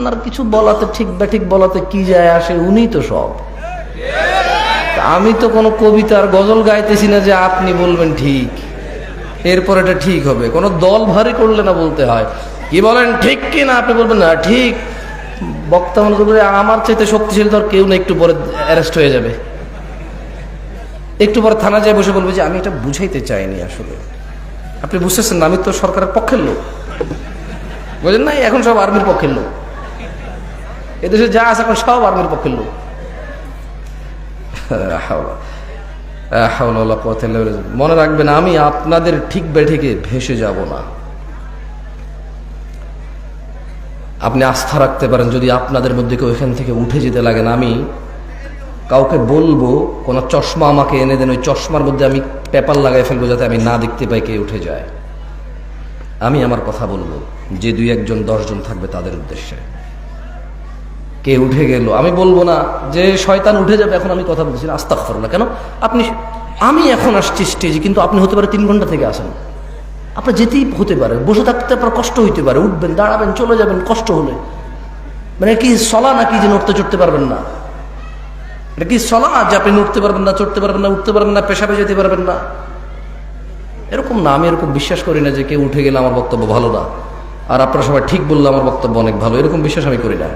আপনার কিছু বলাতে ঠিক বা ঠিক বলাতে কি যায় আসে, উনি তো সব। আমি তো কোনো কবিতার গজল গাইতেছি না যে আপনি বলবেন ঠিক। এরপর এটা ঠিক হবে। কোনো দল ভারী করলে না বলতে হয়। কি বলেন, ঠিক কি না? আপনি বলবেন, না, ঠিক। বক্তা মনে করবে, আমার চাইতে শক্তিশালী ধর কেউ না একটু পরে অ্যারেস্ট হয়ে যাবে। একটু পরে থানা যায় বসে বলবে যে, আমি এটা বুঝাইতে চাইনি আসলে। আপনি বুঝতেছেন না, আমি তো সরকারের পক্ষের লোক। বুঝলেন না এখন সব আর্মির পক্ষের লোক। এদেশে যা আছে এখন সব আর্মির পক্ষের লোক। মনে রাখবেন, আমি আপনাদের ঠিক বেঠিকে ভেসে যাব না। আপনি আস্থা রাখতে পারেন, যদি আপনাদের মধ্যে কেউ এখান থেকে উঠে যেতে লাগেন আমি কাউকে বলব, কোনো চশমা আমাকে এনে দেন, ওই চশমার মধ্যে আমি পেপার লাগাই ফেলব যাতে আমি না দেখতে পাই কে উঠে যায়। আমি আমার কথা বলব, যে দুই একজন, দশজন থাকবে তাদের উদ্দেশ্যে। কে উঠে গেল? আমি বলব না যে শয়তান উঠে যাবে, এখন আমি কথা বলছি আস্তা না কেন? আপনি, আমি এখন আসছি স্টেজে কিন্তু আপনি হতে পারে তিন ঘণ্টা থেকে আসেন। আপনার যেতেই হতে পারে, বসে থাকতে আপনার কষ্ট হইতে পারে। উঠবেন, দাঁড়াবেন, চলে যাবেন, কষ্ট হলে। মানে কি সলা নাকি যে নড়তে চড়তে পারবেন না? এটা কি সলা যে আপনি নড়তে পারবেন না, চড়তে পারবেন না, উঠতে পারবেন না, পেশাবে যেতে পারবেন না? এরকম না, আমি এরকম বিশ্বাস করি না যে কেউ উঠে গেলে আমার বক্তব্য ভালো না। আর আপনারা সবাই ঠিক বললে আমার বক্তব্য অনেক ভালো, এরকম বিশ্বাস আমি করি না।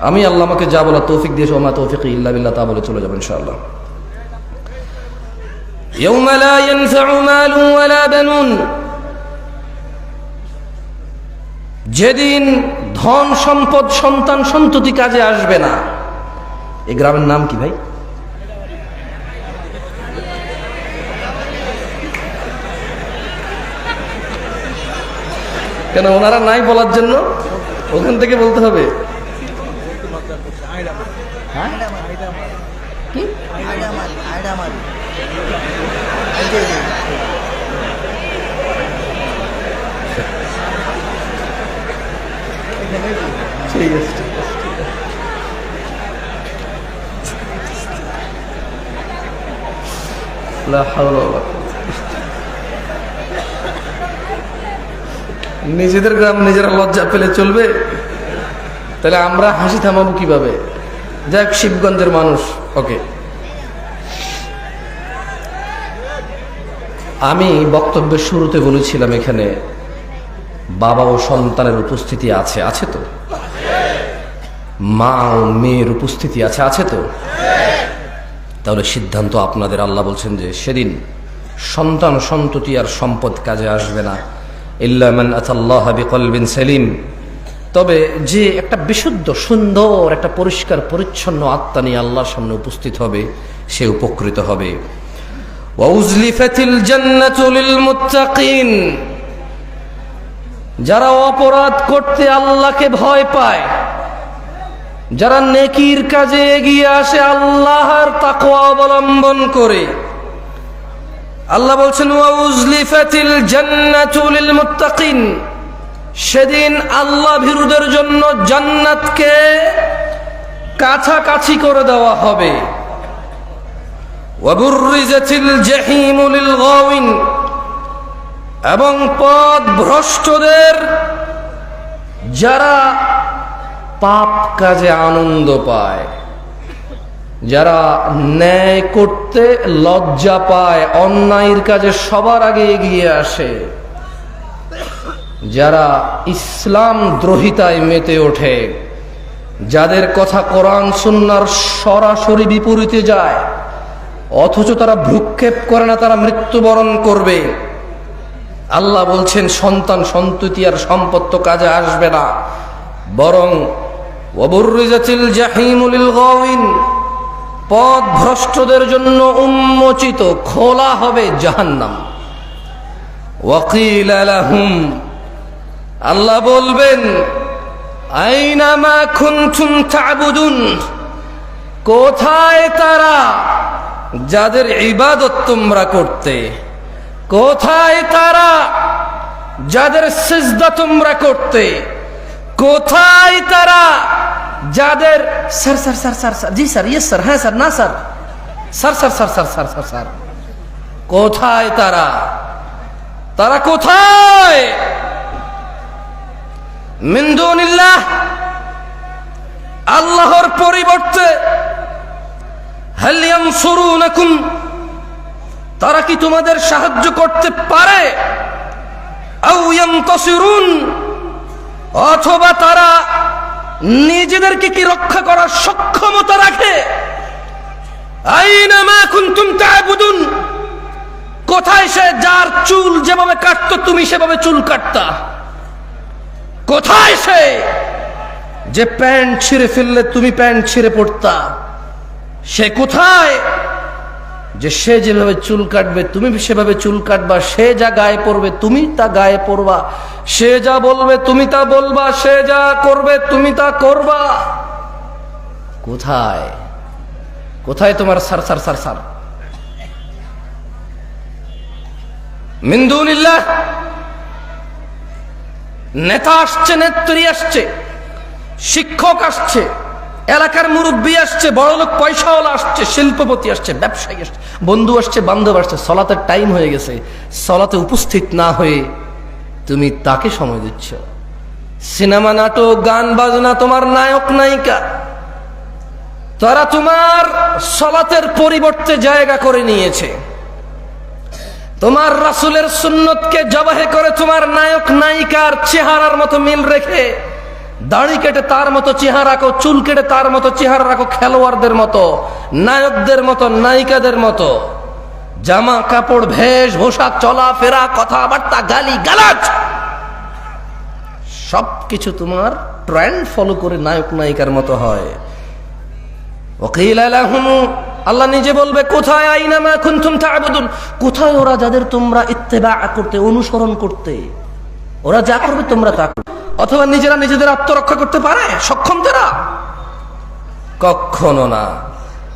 আমি আল্লাহ আমাকে যা বলা তৌফিক দিয়েছে ওমা তৌফিক ইল্লা বিল্লাহ তা বলে চলে যাবেন ইনশাআল্লাহ يوم لا ينفع مال ولا بنون যেদিন ধন সম্পদ সন্তান সন্ততি কাজে আসবে না এই গ্রামের নাম কি ভাই কেন ওনারা নাই বলার জন্য ওখান থেকে বলতে হবে হ্যাঁ? নিজেদের গ্রাম নিজেরা লজ্জা পেলে চলবে। তাহলে আমরা হাসি থামাবো কীভাবে? যাক, শিবগঞ্জের মানুষ, ওকে। আমি বক্তব্যের শুরুতে বলেছিলাম এখানে, বাবা ও সন্তানের উপস্থিতি আছে আছে তো? মা ও মেয়ের উপস্থিতি আছে আছে তো? তাহলে সিদ্ধান্ত আপনাদের, আল্লাহ বলছেন যে সেদিন সন্তান সন্ততি আর সম্পদ কাজে আসবে না। ইল্লামান আতাল্লাহ বিকলবিন সেলিম। তবে যে একটা বিশুদ্ধ, সুন্দর, একটা পরিষ্কার, পরিচ্ছন্ন আত্মা নিয়ে আল্লাহর সামনে উপস্থিত হবে, সে উপকৃত হবে। যারা অপরাধ করতে আল্লাহকে ভয় পায়, যারা নেকির কাজে এগিয়ে আসে আল্লাহর তাকওয়া অবলম্বন করে, আল্লাহ বলছেন, ওয়াউজলিফাতিল জান্নাতু লিল মুত্তাকিন সেদিন আল্লাহ ভিরুদের জন্য জান্নাতকে কাছাকাছি করে দেওয়া হবে। এবং পথ ভ্রষ্টদের যারা পাপ কাজে আনন্দ পায়, যারা ন্যায় করতে লজ্জা পায়, অন্যায়ের কাজে সবার আগে এগিয়ে আসে। যারা ইসলাম দ্রোহিতায় মেতে ওঠে, যাদের কথা কোরআন সুন্নার সরাসরি বিপরীতে যায়, অথচ তারা ভ্রুক্ষেপ করে না, তারা মৃত্যুবরণ করবে। আল্লাহ বলছেন, সন্তান সন্ততি আর সম্পত্ত কাজে আসবে না। বরং পথ ভ্রষ্টদের জন্য উন্মোচিত, খোলা হবে জাহান্নাম। ওয়াকিল আল্লাহ বলবেন আইনামা খুনতুম তাবুদুন কোথায় তারা যাদের ইবাদত তোমরা করতে কোথায় তারা যাদের সিজদা তোমরা করতে কোথায় তারা যাদের sir sir sir sir sir জি স্যার ইয়েস স্যার হ্যাঁ স্যার না sir sir sir sir sir sir sir sir কোথায় তারা তারা কোথায় মিন্দুনিল্লাহ পরিবর্তে তারা কি তোমাদের সাহায্য করতে পারে? অথবা তারা নিজেদেরকে কি রক্ষা করার সক্ষমতা রাখে? কোথায় সে যার চুল যেভাবে কাটতো তুমি সেভাবে চুল কাটতা? কোথায় সে? যে প্যান্ট ছিঁড়ে ফেললে তুমি প্যান্ট ছিঁড়ে পড়তা। সে কোথায়? যে সে যেভাবে চুল কাটবে, তুমি সেভাবে চুল কাটবা। সে যা গায়ে পড়বে তুমি তা গায়ে পড়বা সে যা বলবে, তুমি তা বলবা। সে যা করবে, তুমি তা করবা। কোথায়? কোথায় তোমার সার সার সার সার? মিন্দুনিল্লাহ নেতা আসছে, নেত্রী আসছে, শিক্ষক আসছে, এলাকার মুরব্বী আসছে, বড়লোক পয়সাওয়ালা আসছে, শিল্পপতি আসছে, ব্যবসায়ী আসছে, বন্ধু আসছে, বান্ধব আসছে, সলাতের টাইম হয়ে গেছে। সলাতে উপস্থিত না হয়ে তুমি তাকে সময় দিচ্ছ। সিনেমা, নাটক, গান, বাজনা, তোমার নায়ক, নায়িকা, তারা তোমার সলাতের পরিবর্তে জায়গা করে নিয়েছে। তোমার রাসুলের সুন্নতকে জবাহে করে তোমার নায়ক, নায়িকার চেহারার মতো মিল রেখে দাড়ি কেটে তার মতো চেহারা রাখো, চুল কেটে তার মতো চেহারা রাখো খেলোয়াড়দের মতো, নায়কদের মতো, নায়িকাদের মতো। জামা কাপড়, ভেষ, পোশাক চলা ফেরা কথাবার্তা গালি গালাজ সবকিছু তোমার ট্রেন্ড ফলো করে নায়ক, নায়িকার মতো হয়। আল্লাহ নিজে বলবে, কোথায় আইনামা কুনতুম তা'বুদুন? কোথায় ওরা যাদের তোমরা ইত্তেবা করতে, অনুসরণ করতে? ওরা যা করবে তোমরা তা অথবা নিজেরা নিজেদের আত্মরক্ষা করতে পারে? সক্ষম তারা? কখনো না।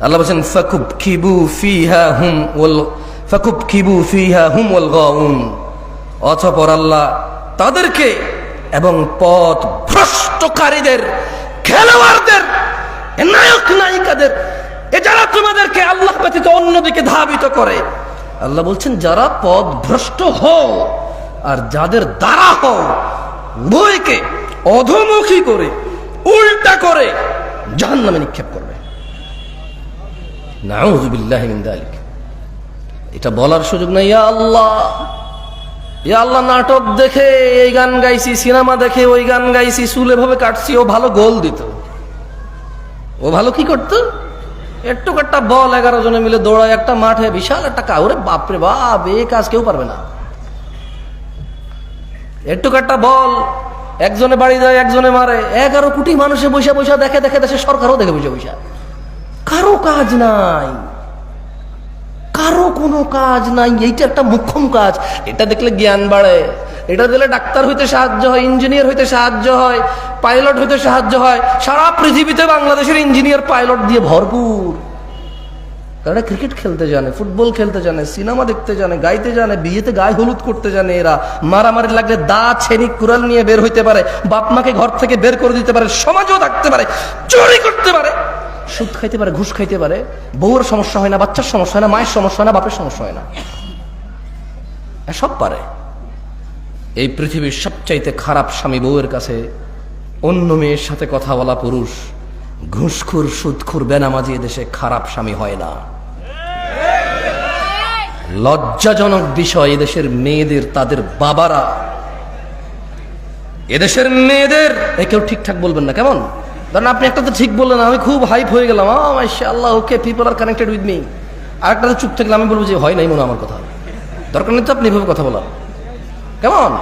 আল্লাহ বলছেন ফাকুব কিবু ফিহা হুম ওয়াল ফাকুব কিবু ফিহা হুম ওয়াল গাউন। অতঃপর আল্লাহ তাদেরকে এবং পথ ভ্রষ্টকারীদের খেলোয়াড়দের নায়ক নায়িকাদের, এ যারা তোমাদেরকে আল্লাহ ব্যতীত অন্যদিকে ধাবিত করে, আল্লাহ বলছেন, যারা পদ ভ্রষ্ট হও আর যাদের দ্বারা হও, উভয়কে অধমুখী করে, উল্টা করে জাহান নামে নিক্ষেপ করবে। এটা বলার সুযোগ নাই, ইয়া আল্লাহ। ইয়া আল্লাহ, নাটক দেখে, এই গান গাইছি, সিনেমা দেখে, ওই গান গাইছি, চুলে ভাবে কাটছি, ও ভালো গোল দিত। ও ভালো কি করতো? একটু একটা বল, এগারো জনে মিলে দৌড়ায়, একটা মাঠে, বিশাল একটা কাউরে বাপরে বাপ এই কাজ কেউ পারবে না। একটু একটা বল, একজনে বাড়ি দেয় একজনে মারে। এগারো কোটি মানুষে বৈশা বৈশা দেখে দেখে দেশে সরকারও দেখে বৈশা বৈশা কারও কাজ নাই। কারও কোনো কাজ নাই। এইটা একটা মুখ্যম কাজ। এটা দেখলে জ্ঞান বাড়ে। এটা দিলে ডাক্তার হইতে সাহায্য হয় ইঞ্জিনিয়ার হইতে সাহায্য হয় পাইলট হইতে সাহায্য হয়। সারা পৃথিবীতে বাংলাদেশের ইঞ্জিনিয়ার পাইলট দিয়ে ভরপুর। তারা ক্রিকেট খেলতে জানে ফুটবল খেলতে জানে সিনেমা দেখতে জানে, গাইতে জানে, বিয়েতে গায়ে হলুদ করতে জানে এরা। মারামারি লাগলে দা, ছেনি, কুড়াল নিয়ে বের হইতে পারে, বাপ মাকে ঘর থেকে বের করে দিতে পারে, সমাজও থাকতে পারে, চুরি করতে পারে, সুদ খাইতে পারে, ঘুষ খাইতে পারে। বউর সমস্যা হয় না, বাচ্চার সমস্যা হয় না, মায়ের সমস্যা হয় না, বাপের সমস্যা হয় না। সব পারে। এই পৃথিবীর সবচাইতে খারাপ স্বামী বউয়ের কাছে অন্য মেয়ের সাথে কথা বলা পুরুষ, ঘুষখুর, সুদখুর, বেনামাজি দেশে খারাপ স্বামী হয় না। লজ্জাজনক বিষয়, এদেশের মেয়েদের, তাদের বাবারা। এদেশের মেয়েদের, এ কেউ ঠিকঠাক বলবেন না, কেমন? ধরেন আপনি একটা তো ঠিক বললেন, আমি খুব হাইপ হয়ে গেলাম আল্লাহ okay people are connected with me আর একটা চুপ থাকলে আমি বলব যে, হয় নাই মনে আমার কথা। দরকার নেই তো আপনি এভাবে কথা বলার। কেমন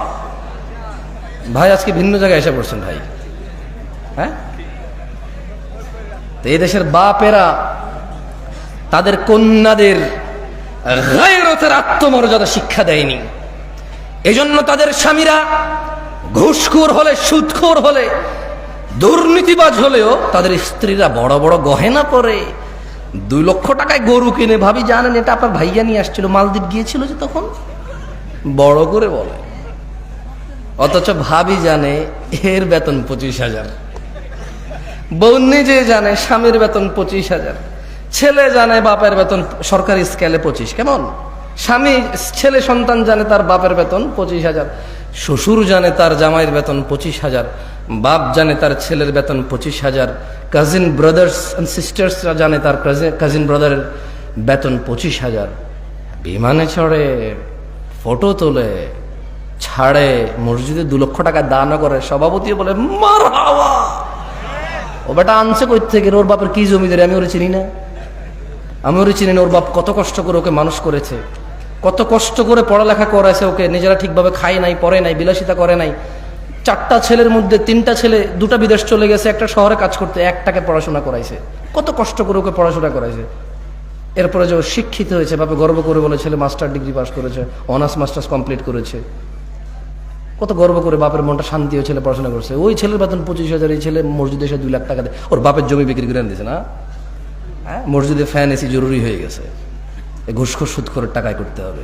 ভাই, আজকে ভিন্ন জায়গায় এসে পড়ছেন ভাই। হ্যাঁ? এই দেশের বাপেরা তাদের কন্যাদের গায়রতের আত্মমর্যাদা শিক্ষা দেয়নি। এজন্য তাদের স্বামীরা ঘুষখোর হলে, সুদখোর হলে, দুর্নীতিবাজ হলেও তাদের স্ত্রীরা বড় বড় গহেনা পরে দুই লক্ষ টাকায় গরু কিনে। ভাবি, জানেন এটা আপনার ভাইয়া নিয়ে আসছিল, মালদ্বীপ গিয়েছিল যে তখন? বড় করে বলে। অথচ ভাবি জানে এর বেতন পঁচিশ হাজার। বউ নিজে জানে স্বামীর বেতন পঁচিশ হাজার। ছেলে জানে বাপের বেতন সরকারি স্কেলে পঁচিশ, কেমন? স্বামী, ছেলে সন্তান জানে তার বাপের বেতন পঁচিশ হাজার। শ্বশুর জানে তার জামাইয়ের বেতন পঁচিশ হাজার। বাপ জানে তার ছেলের বেতন পঁচিশ হাজার। কাজিন ব্রাদার্স অ্যান্ড সিস্টার্সরা জানে তার কাজিন ব্রাদারের বেতন পঁচিশ হাজার। বিমানে চড়ে ফটো তোলে। ছাড়ে, মসজিদে দু লক্ষ টাকা দানও করে। সভাপতি বলে মার হাওয়া ও বেটা আনছে কই থেকে ওর বাপের কি জমিদারি আমি ওরে চিনি না। আমি ওরে চিনি না, ওর বাপ কত কষ্ট করে ওকে মানুষ করেছে। কত কষ্ট করে পড়ালেখা করাছে ওকে। নিজেরা ঠিকভাবে খায় নাই, পড়ে নাই, বিলাসিতা করে নাই। চারটা ছেলের মধ্যে তিনটা ছেলে, দুটা বিদেশ চলে গেছে, একটা শহরে কাজ করতে, একটাকে পড়াশোনা করাইছে। কত কষ্ট করে ওকে পড়াশোনা করাইছে। এরপরে যে শিক্ষিত হয়েছে, বাপে গর্ব করে বলে ছেলে মাস্টার ডিগ্রি পাস করেছে অনার্স মাস্টার্স কমপ্লিট করেছে। কত গর্ব করে বাপের মনটা শান্তি ও ছেলে পড়াশোনা করছে। ওই ছেলের বেতন পঁচিশ হাজার, এই ছেলে মসজিদে এসে দুই লাখ টাকা দেয় ওর বাপের জমি বিক্রি করে দিয়েছে না? হ্যাঁ? মসজিদে ফ্যান, এসি জরুরি হয়ে গেছে। ঘুষখোর ঘুষ সুদ করে টাকায় করতে হবে।